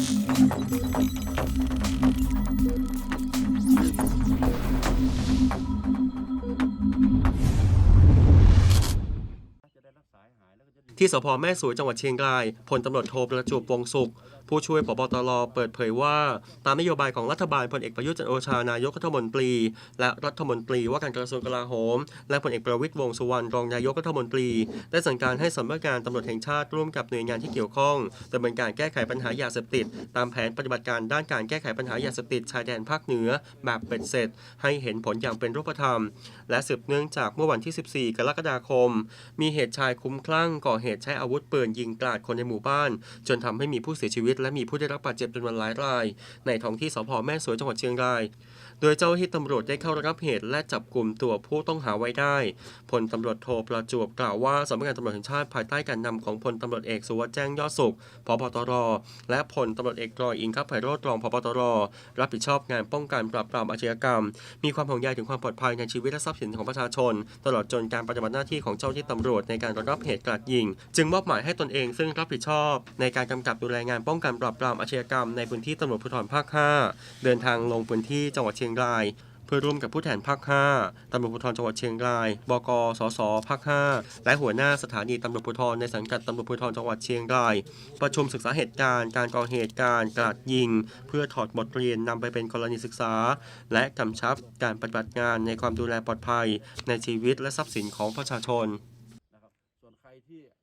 Thank you. ที่สพแม่สวยจังหวัดเชียงรายพลตำรวจโทประจวบวงศุข ผู้ช่วยผบตรเปิดเผยว่า ตามนโยบายของรัฐบาลพลเอกประยุทธ์จันโอชานายกรัฐมนตรี และรัฐมนตรีว่าการกระทรวงกลาโหม และพลเอกประวิตรวงสุวรรณรองนายกรัฐมนตรี ได้สั่งการให้สำนักงานตำรวจแห่งชาติร่วมกับหน่วยงานที่เกี่ยวข้องดำเนินการแก้ไขปัญหายาเสพติด ตามแผนปฏิบัติการด้านการแก้ไขปัญหายาเสพติดชายแดนภาคเหนือ แบบเป็ดเสร็จ ให้เห็นผลอย่างเป็นรูปธรรม และสืบเนื่องจากเมื่อวันที่ 14 กรกฎาคม มีเหตุชายคุ้มคลั่งก่อเหตุใช้อาวุธปืนยิงกราดคนในหมู่บ้าน จนทำให้มีผู้เสียชีวิต และมีผู้ได้รับบาดเจ็บจำนวนหลายราย ในท้องที่สพแม่สวยจังหวัดเชียงราย โดยเจ้าหน้าที่ตำรวจได้เข้าระงับเหตุและจับกลุ่มตัวผู้ต้องหาไว้ได้พลตำรวจโทประจวบกล่าวว่าสำนักงานตำรวจแห่งชาติภายใต้การนำของพลตำรวจเอกสุวัสด์แจ้งยอดสุขพบตร และพลตำรวจเอกรอยอิงคับไพโรจรองพบตร รับผิดชอบงานป้องกันปราบปรามอาชญากรรม มีความห่วงใยถึงความปลอดภัยในชีวิตและทรัพย์สินของประชาชน ตลอดจนการปฏิบัติหน้าที่ของเจ้าหน้าที่ตำรวจในการระงับเหตุกราดยิงจึงมอบหมายให้ตนเองซึ่งรับผิดชอบ ในการกำกับดูแลงานป้องกันปราบปรามอาชญากรรมในพื้นที่ตำรวจภูธรภาค 5 เดินทางลงพื้นที่จังหวัดเชียงรายเพื่อร่วมกับผู้แทนภาค 5 ตำรวจภูธรจังหวัดเชียงราย บก สส ภาค 5 และหัวหน้าสถานีตำรวจภูธรในสังกัดตำรวจภูธรจังหวัดเชียงราย ประชุมศึกษาเหตุการณ์ การก่อเหตุการณ์กราดยิง เพื่อถอดบทเรียนนำไปเป็นกรณีศึกษา และกำชับการปฏิบัติงานในความดูแลปลอดภัย ในชีวิตและทรัพย์สินของประชาชน